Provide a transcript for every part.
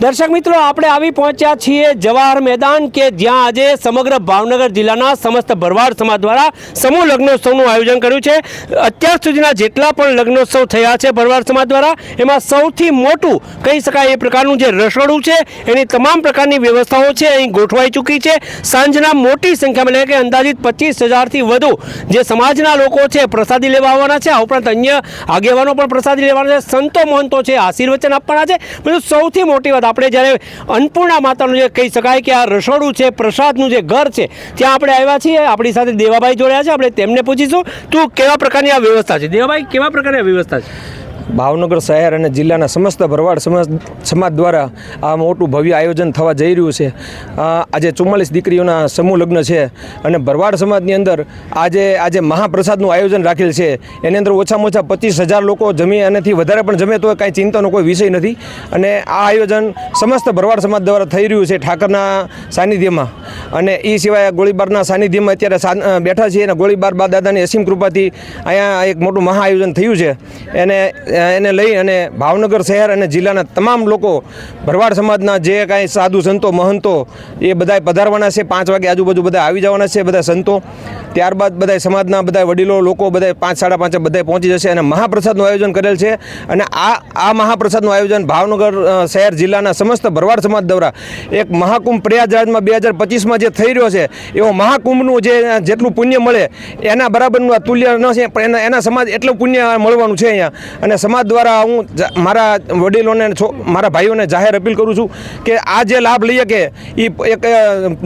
દર્શક મિત્રો, આપણે આવી પહોંચ્યા છીએ જવાહર મેદાન કે જ્યાં આજે સમગ્ર ભાવનગર જિલ્લાના સમસ્ત ભરવાડ સમાજ દ્વારા સમૂહ લગ્નોત્સવનું આયોજન કર્યું છે. અત્યાર સુધીના જેટલા પણ લગ્નોત્સવ થયા છે ભરવાડ સમાજ દ્વારા, એમાં સૌથી મોટું કહી શકાય એ પ્રકારનું જે રસોડું છે, એની તમામ પ્રકારની વ્યવસ્થાઓ છે, અહીં ગોઠવાઈ ચૂકી છે. સાંજના મોટી સંખ્યામાં, એટલે કે અંદાજિત પચીસ હજારથી વધુ જે સમાજના લોકો છે, પ્રસાદી લેવા આવવાના છે. આ ઉપરાંત અન્ય આગેવાનો પણ પ્રસાદી લેવાના છે. સંતો મહંતો છે, આશીર્વચન આપવાના છે. બધું સૌથી મોટી વાત આપણે જ્યારે અન્નપૂર્ણા માતાનું જે કહી શકાય કે આ રસોડું છે, પ્રસાદનું જે ઘર છે, ત્યાં આપણે આવ્યા છીએ. આપણી સાથે દેવાભાઈ જોડ્યા છે. આપણે તેમને પૂછીશું, તું કેવા પ્રકારની આ વ્યવસ્થા છે? દેવાભાઈ, કેવા પ્રકારની આ વ્યવસ્થા છે? ભાવનગર શહેર અને જિલ્લાના સમસ્ત ભરવાડ સમાજ સમાજ દ્વારા આ મોટું ભવ્ય આયોજન થવા જઈ રહ્યું છે. આજે ચુમ્માલીસ દીકરીઓના સમૂહ લગ્ન છે અને ભરવાડ સમાજની અંદર આજે આજે મહાપ્રસાદનું આયોજન રાખેલ છે. એની અંદર ઓછામાં ઓછા પચીસ હજાર લોકો જમે એનાથી વધારે પણ જમે તો કાંઈ ચિંતાનો કોઈ વિષય નથી. અને આ આયોજન સમસ્ત ભરવાડ સમાજ દ્વારા થઈ રહ્યું છે ઠાકરના સાનિધ્યમાં. અને એ સિવાય ગોળીબારના સાનિધ્યમાં અત્યારે બેઠા છીએ અને ગોળીબાર બા દાદાની અસીમ કૃપાથી અહીંયા એક મોટું મહા આયોજન થયું છે. એને એને લઈ અને ભાવનગર શહેર અને જિલ્લાના તમામ લોકો, ભરવાડ સમાજના જે કાંઈ સાધુ સંતો, મહંતો, એ બધાય પધારવાના છે. પાંચ વાગે આજુબાજુ બધા આવી જવાના છે બધા સંતો. ત્યારબાદ બધા સમાજના બધા વડીલો, લોકો બધા પાંચ, સાડા પાંચે બધા પહોંચી જશે અને મહાપ્રસાદનું આયોજન કરેલ છે. અને આ આ મહાપ્રસાદનું આયોજન ભાવનગર શહેર, જિલ્લાના સમસ્ત ભરવાડ સમાજ દ્વારા એક મહાકુંભ પ્રયાગરાજમાં બે હજાર પચીસમાં જે થઈ રહ્યો છે, એવો મહાકુંભનું જે જેટલું પુણ્ય મળે, એના બરાબરનું આ તુલ્ય ન છે, પણ એના એના સમાજ એટલું પુણ્ય મળવાનું છે અહીંયા. અને સમાજ દ્વારા હું મારા વડીલોને મારા ભાઈઓને જાહેર અપીલ કરું છું કે આ જે લાભ લઈએ કે એ એક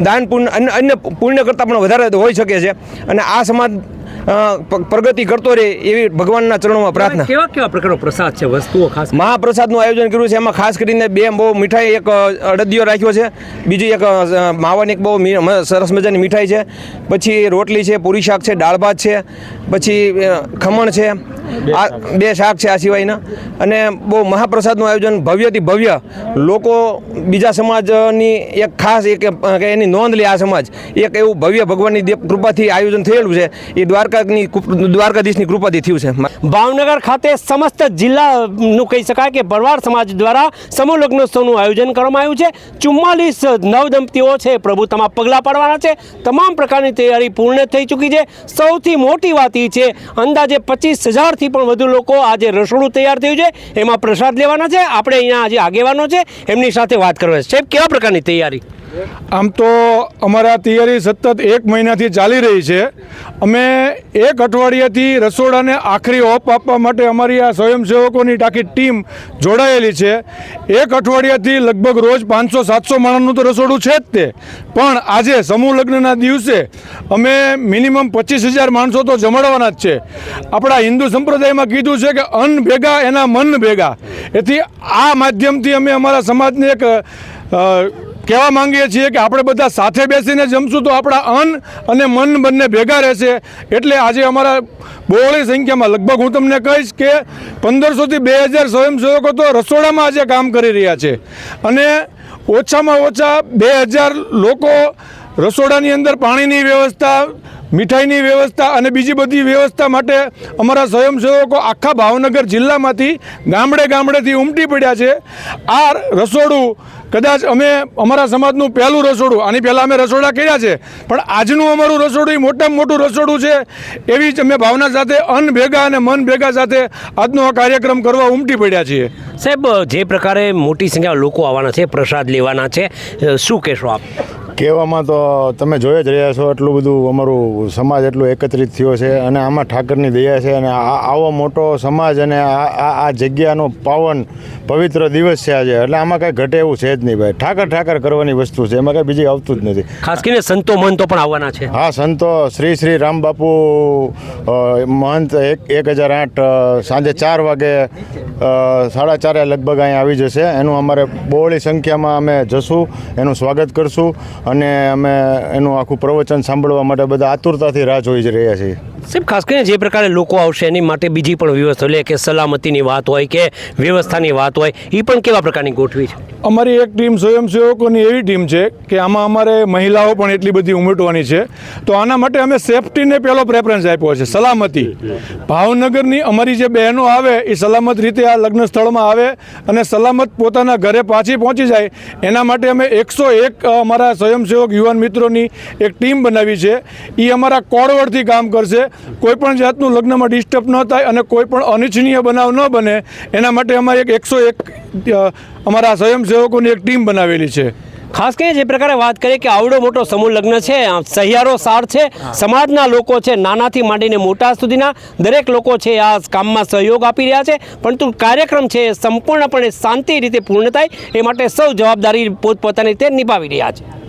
દાન પુણ્ય અન્ય પુણ્ય કરતાં પણ વધારે હોઈ શકે છે અને આ સમાજ પ્રગતિ કરતો રહે એવી ભગવાનના ચરણોમાં પ્રાર્થના. કેવા કેવા પ્રકારનો પ્રસાદ છે વસ્તુઓ ખાસ મહાપ્રસાદનું આયોજન કર્યું છે એમાં ખાસ કરીને બે બહુ મીઠાઈ એક અડદિયો રાખ્યો છે બીજી એક માવાની એક બહુ સરસ મજાની મીઠાઈ છે પછી રોટલી છે પૂરી શાક છે દાળ ભાત છે પછી ખમણ છે આ બે શાક છે આ સિવાયના. અને બહુ મહાપ્રસાદનું આયોજન ભવ્યથી ભવ્ય લોકો બીજા સમાજની એક ખાસ એક એની નોંધ લે આ સમાજ. એક એવું ભવ્ય ભગવાનની કૃપાથી આયોજન થયેલું છે. એ દ્વારકાની દ્વારકાધીશની કૃપાથી થયું છે. ભાવનગર ખાતે સમસ્ત જિલ્લાનું કહી શકાય કે ભરવાડ સમાજ દ્વારા સમૂહ લગ્નોત્સવનું આયોજન કરવામાં આવ્યું છે. ચુમ્માલીસ નવદંપતિઓ છે પ્રભુ તમામ પગલાં પાડવાના છે. તમામ પ્રકારની તૈયારી પૂર્ણ થઈ ચૂકી છે. સૌથી મોટી વાત એ છે અંદાજે પચીસ હજારથી પણ વધુ લોકો આજે રસોડું તૈયાર થયું છે, એમાં પ્રસાદ લેવાના છે. આપણે અહીંયા આજે આગેવાનો છે, એમની સાથે વાત કરવા છે. સાહેબ, કેવા પ્રકારની તૈયારી? આમ તો અમારા તૈયારી સતત એક મહિનાથી ચાલી રહી છે. અમે એક અઠવાડિયાથી રસોડાને આખરી ઓપ આપવા માટે અમારી આ સ્વયંસેવકોની આખી ટીમ જોડાયેલી છે. એક અઠવાડિયાથી લગભગ રોજ પાંચસો, સાતસો માણસનું તો રસોડું છે જ તે. પણ આજે સમૂહ લગ્નના દિવસે અમે મિનિમમ પચીસ હજાર માણસો તો જમાડવાના જ છે. આપણા હિન્દુ સંપ્રદાયમાં કીધું છે કે અન્ન ભેગા, એના મન ભેગા. એથી આ માધ્યમથી અમે અમારા સમાજને એક કહેવા માંગીએ છીએ કે આપણે બધા સાથે બેસીને જમશું તો આપણા અન્ન અને મન બંને ભેગા રહેશે. એટલે આજે અમારા બહોળી સંખ્યામાં, લગભગ હું તમને કહીશ કે પંદરસોથી બે હજાર સ્વયંસેવકો તો રસોડામાં આજે કામ કરી રહ્યા છે. અને ઓછામાં ઓછા બે હજાર લોકો રસોડાની અંદર પાણીની વ્યવસ્થા મીઠાઈની વ્યવસ્થા અને બીજી બધી વ્યવસ્થા માટે અમારા સ્વયંસેવકો આખા ભાવનગર જિલ્લામાંથી ગામડે ગામડેથી ઉમટી પડ્યા છે. આ રસોડું કદાચ અમે અમારા સમાજનું પહેલું રસોડું, આની પહેલાં અમે રસોડા કર્યા છે, પણ આજનું અમારું રસોડું મોટામાં મોટું રસોડું છે. એવી જ અમે ભાવના સાથે, અન્ન ભેગા અને મન ભેગા સાથે આજનો આ કાર્યક્રમ કરવા ઉમટી પડ્યા છીએ. સાહેબ, જે પ્રકારે મોટી સંખ્યામાં લોકો આવવાના છે, પ્રસાદ લેવાના છે શું કહેશો આપ? કહેવામાં તો તમે જોઈ જ રહ્યા છો એટલું બધું અમારું સમાજ એટલું એકત્રિત થયો છે અને આમાં ઠાકરની દયા છે અને આ આવો મોટો સમાજ અને આ આ આ જગ્યાનો પાવન પવિત્ર દિવસ છે આજે. એટલે આમાં કાંઈ ઘટે એવું છે જ નહીં ભાઈ. ઠાકર ઠાકર કરવાની વસ્તુ છે. એમાં કાંઈ બીજી આવતું જ નથી. ખાસ કરીને સંતો મહંતો પણ આવવાના છે. હા સંતો શ્રી શ્રી રામ બાપુ મહંત એક એક હજાર આઠ સાંજે ચાર વાગે સાડા ચારે લગભગ અહીંયા આવી જશે. એનું અમારે બહોળી સંખ્યામાં અમે જશું. એનું સ્વાગત કરશું. અને અમે એનું આખું પ્રવચન સાંભળવા માટે બધા આતુરતાથી રાહ જોઈ જ રહ્યા છીએ. સાહેબ, ખાસ કરીને જે પ્રકારે લોકો આવશે એની માટે બીજી પણ વ્યવસ્થા, એટલે કે સલામતીની વાત હોય કે વ્યવસ્થાની વાત હોય એ પણ કેવા પ્રકારની ગોઠવી છે? અમારી એક ટીમ સ્વયંસેવકોની એવી ટીમ છે કે આમાં અમારે મહિલાઓ પણ એટલી બધી ઉમેટવાની છે. તો આના માટે અમે સેફટીને પહેલો પ્રેફરન્સ આપ્યો છે, સલામતી. ભાવનગરની અમારી જે બહેનો આવે, એ સલામત રીતે આ લગ્ન સ્થળમાં આવે અને સલામત પોતાના ઘરે પાછી પહોંચી જાય, એના માટે અમે એકસો એક અમારા સ્વયંસેવક યુવાન મિત્રોની એક ટીમ બનાવી છે. એ અમારા કોળવડથી કામ કરશે. કોઈ પણ જાતનું લગ્નમાં ડિસ્ટર્બ ન થાય અને કોઈ પણ અનિચ્છનીય બનાવ ન બને એના માટે અમારે એક એકસો એક અમારા સ્વયંસેવકોની એક ટીમ બનાવેલી છે. ખાસ કરીને જે પ્રકારે વાત કરીએ કે આવડો મોટો સમૂહ લગ્ન છે આ સહિયારો સાર છે સમાજના લોકો છે નાનાથી માંડીને મોટા સુધીના દરેક લોકો છે આ કામમાં સહયોગ આપી રહ્યા છે. પરંતુ કાર્યક્રમ છે એ સંપૂર્ણપણે શાંતિ રીતે પૂર્ણ થાય એ માટે સૌ જવાબદારી પોતપોતાની રીતે નિભાવી રહ્યા છે.